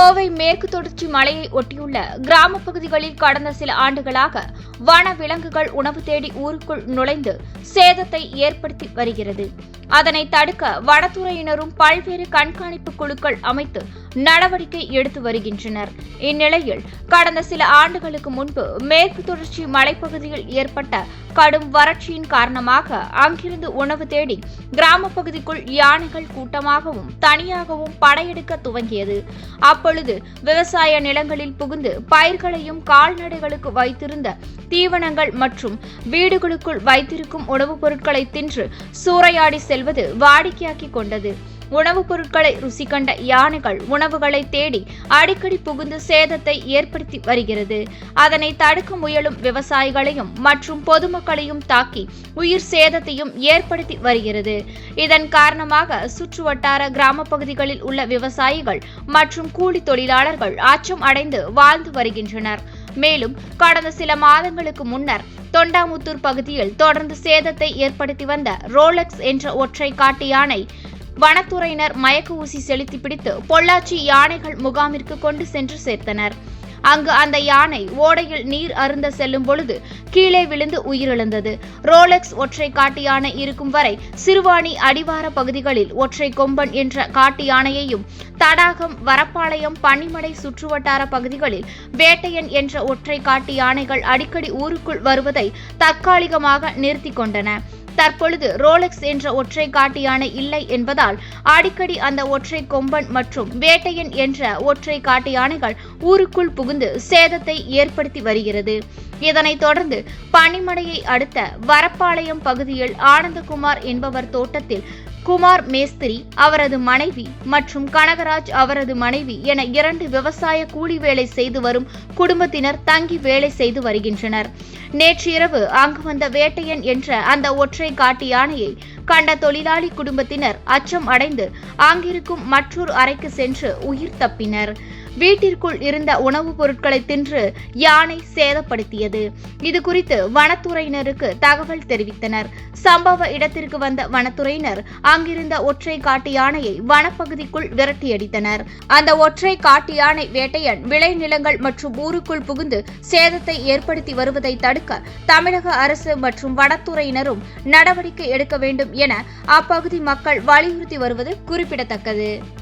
கோவை மேற்கு தொடர்ச்சி மலையை ஒட்டியுள்ள கிராம பகுதிகளில் கடந்த சில ஆண்டுகளாக வன விலங்குகள் உணவு தேடி ஊருக்குள் நுழைந்து சேதத்தை ஏற்படுத்தி வருகிறது. அதனை தடுக்க வனத்துறையினரும் பல்வேறு கண்காணிப்பு குழுக்கள் அமைத்து நடவடிக்கை எடுத்து வருகின்றனர். இந்நிலையில் கடந்த சில ஆண்டுகளுக்கு முன்பு மேற்கு தொடர்ச்சி மலைப்பகுதியில் ஏற்பட்ட கடும் வறட்சியின் காரணமாக அங்கிருந்து உணவு தேடி கிராம பகுதிக்குள் யானைகள் கூட்டமாகவும் தனியாகவும் படையெடுக்க துவங்கியது. அப்பொழுது விவசாய நிலங்களில் புகுந்து பயிர்களையும் கால்நடைகளுக்கு வைத்திருந்த தீவனங்கள் மற்றும் வீடுகளுக்குள் வைத்திருக்கும் உணவுப் பொருட்களை தின்று சூறையாடி செல்வது வாடிக்கையாக்கி கொண்டது. உணவுப் பொருட்களை ருசி கண்ட யானைகள் உணவுகளை தேடி அடிக்கடி புகுந்து சேதத்தை ஏற்படுத்தி வருகிறது. அதனை தடுக்க முயலும் விவசாயிகளையும் மற்றும் பொதுமக்களையும் தாக்கி உயிர் சேதத்தையும் ஏற்படுத்தி வருகிறது. இதன் காரணமாக சுற்றுவட்டார கிராம பகுதிகளில் உள்ள விவசாயிகள் மற்றும் கூலி தொழிலாளர்கள் அச்சம் அடைந்து வாழ்ந்து வருகின்றனர். மேலும் கடந்த சில மாதங்களுக்கு முன்னர் தொண்டாமுத்தூர் பகுதியில் தொடர்ந்து சேதத்தை ஏற்படுத்தி வந்த ரோலக்ஸ் என்ற ஒற்றை காட்டு யானை வனத்துறையினர் மயக்க ஊசி செலுத்தி பிடித்து பொள்ளாச்சி யானைகள் முகாமிற்கு கொண்டு சென்று சேர்த்தனர். அங்கு அந்த யானை ஓடையில் நீர் அருந்த செல்லும் பொழுது கீழே விழுந்து உயிரிழந்தது. ரோலெக்ஸ் ஒற்றை காட்டு யானை இருக்கும் வரை சிறுவாணி அடிவார பகுதிகளில் ஒற்றை கொம்பன் என்ற காட்டு யானையையும் தடாகம் வரப்பாளையம் பனிமடை சுற்றுவட்டார பகுதிகளில் வேட்டையன் என்ற ஒற்றை காட்டு யானைகள் அடிக்கடி ஊருக்குள் வருவதை தற்காலிகமாக நிறுத்தி கொண்டன. தற்பொழுது ரோலெக்ஸ் என்ற ஒற்றை காட்டு யானை இல்லை என்பதால் அடிக்கடி அந்த ஒற்றை கொம்பன் மற்றும் வேட்டையன் என்ற ஒற்றை காட்டு யானைகள் ஊருக்குள் புகுந்து சேதத்தை ஏற்படுத்தி வருகிறது. இதனைத் தொடர்ந்து பனிமடையை அடுத்த வரப்பாளையம் பகுதியில் ஆனந்தகுமார் என்பவர் தோட்டத்தில் குமார் மேஸ்திரி அவரது மனைவி மற்றும் கனகராஜ் அவரது மனைவி என இரண்டு விவசாய கூலி வேலை செய்து வரும் குடும்பத்தினர் தங்கி வேலை செய்து வருகின்றனர். நேற்று இரவு அங்கு வந்த வேட்டையன் என்ற அந்த ஒற்றை காட்டு யானையை கண்ட தொழிலாளி குடும்பத்தினர் அச்சம் அடைந்து அங்கிருக்கும் மற்றொரு அறைக்கு சென்று உயிர் தப்பினர். வீட்டிற்குள் இருந்த உணவுப் பொருட்களை தின்று யானை சேதப்படுத்தியது. இது குறித்து வனத்துறையினருக்கு தகவல் தெரிவித்தனர். சம்பவ இடத்திற்கு வந்த வனத்துறையினர் அங்கிருந்த ஒற்றை காட்டு யானையை வனப்பகுதிக்குள் விரட்டியடித்தனர். அந்த ஒற்றை காட்டு யானை வேட்டையன் விளைநிலங்கள் மற்றும் ஊருக்குள் புகுந்து சேதத்தை ஏற்படுத்தி வருவதை தடுக்க தமிழக அரசு மற்றும் வனத்துறையினரும் நடவடிக்கை எடுக்க வேண்டும் என அப்பகுதி மக்கள் வலியுறுத்தி வருவது குறிப்பிடத்தக்கது.